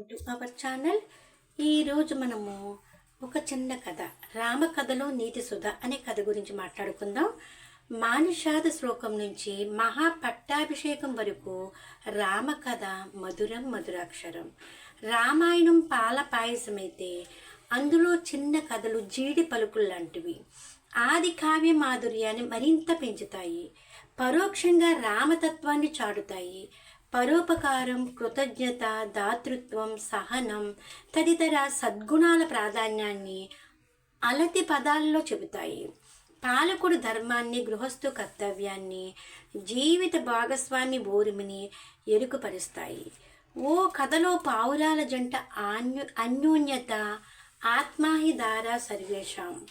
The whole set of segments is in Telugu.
Welcome to our channel. ఈరోజు మనము ఒక చిన్న కథ రామ కథలో నీతి సుధ అనే కథ గురించి మాట్లాడుకుందాం. మానుషాద శ్లోకం నుంచి మహా పట్టాభిషేకం వరకు రామ కథ మధురం మధురాక్షరం. రామాయణం పాల పాయసమైతే అందులో చిన్న కథలు జీడి పలుకులు లాంటివి. ఆది కావ్య మాధుర్యాన్ని మరింత పెంచుతాయి. పరోక్షంగా రామతత్వాన్ని చాటుతాయి. పరోపకారం కృతజ్ఞత దాతృత్వం సహనం తదితర సద్గుణాల ప్రాధాన్యాన్ని అలతి పదాలలో చెబుతాయి. పాలకుడు ధర్మాన్ని గృహస్థు కర్తవ్యాన్ని జీవిత భాగస్వామి బోరుమిని ఎరుకుపరుస్తాయి. ఓ కథలో పావురాల జంట అన్యు అన్యోన్యత ఆత్మాహి దారా సర్వేషాం.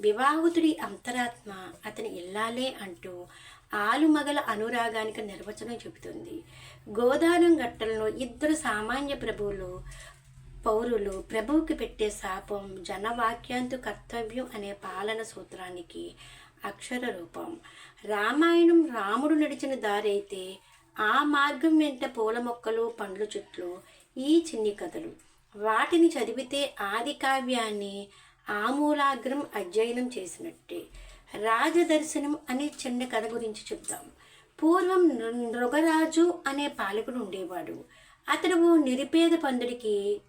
వివాహితుడి అంతరాత్మ అతని ఇల్లాలే అంటూ ఆలుమగల అనురాగానికి నిర్వచనం చెబుతుంది. గోదానం ఘట్టంలో ఇద్దరు సామాన్య ప్రభువులు పౌరులు ప్రభువుకి పెట్టే శాపం జనవాక్యాంతు కర్తవ్యం అనే పాలన సూత్రానికి అక్షర రూపం రామాయణం రాముడు నడిచిన దారైతే ఆ మార్గం వెంట పూల మొక్కలు పండ్ల చెట్లు ఈ చిన్ని కథలు. వాటిని చదివితే ఆది కావ్యాన్ని ఆమూలాగ్రం అధ్యయనం చేసినట్టే. రాజదర్శనం అనే చిన్న కథ గురించి చెప్దాం. పూర్వం నృగరాజు అనే పాలకుడు ఉండేవాడు. అతడు ఓ నిరుపేద పందుడికి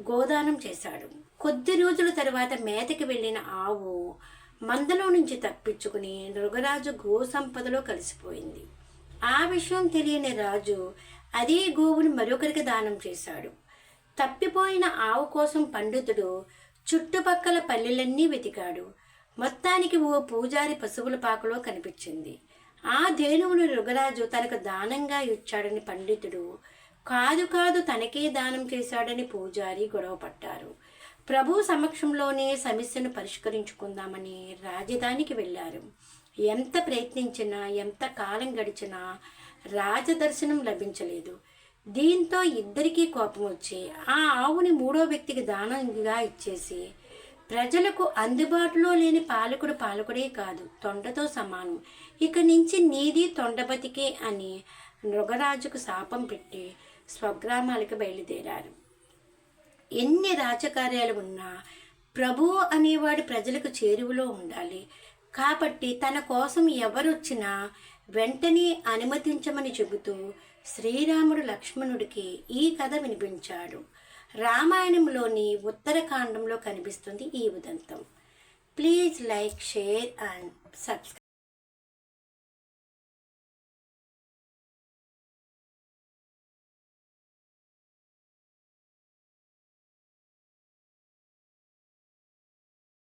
గోదానం చేశాడు. కొద్ది రోజుల తర్వాత మేతకి వెళ్ళిన ఆవు మందలో నుంచి తప్పించుకుని నృగరాజు గో సంపదలో కలిసిపోయింది. ఆ విషయం తెలియని రాజు అదే గోవుని మరొకరికి దానం చేశాడు. తప్పిపోయిన ఆవు కోసం పండితుడు చుట్టుపక్కల పల్లెలన్నీ వెతికాడు. మొత్తానికి ఓ పూజారి పశువుల పాకలో కనిపించింది. ఆ ధేనువును రుగరాజు తనకు దానంగా ఇచ్చాడని పండితుడు కాదు కాదు తనకే దానం చేశాడని పూజారి గొడవపడ్డారు ప్రభు సమక్షంలోనే సమస్యను పరిష్కరించుకుందామని రాజధానికి వెళ్ళారు. ఎంత ప్రయత్నించినా ఎంత కాలం గడిచినా రాజదర్శనం లభించలేదు. దీంతో ఇద్దరికీ కోపం వచ్చి ఆ ఆవుని మూడో వ్యక్తికి దానంగా ఇచ్చేసి ప్రజలకు అందుబాటులో లేని పాలకుడు పాలకుడే కాదు తొండతో సమానం. ఇక నుంచి నీది తొండబతికే అని మృగరాజుకు శాపం పెట్టి స్వగ్రామాలకు బయలుదేరారు. ఎన్ని రాజకార్యాలు ఉన్నా ప్రభు అనేవాడు ప్రజలకు చేరువలో ఉండాలి. కాబట్టి తన కోసం ఎవరొచ్చినా వెంటనే అనుమతించమని చెబుతూ శ్రీరాముడు లక్ష్మణుడికి ఈ కథ వినిపించాడు. రామాయణంలోని ఉత్తరకాండంలో కనిపిస్తుంది ఈ ఉదంతం. Please like share and subscribe.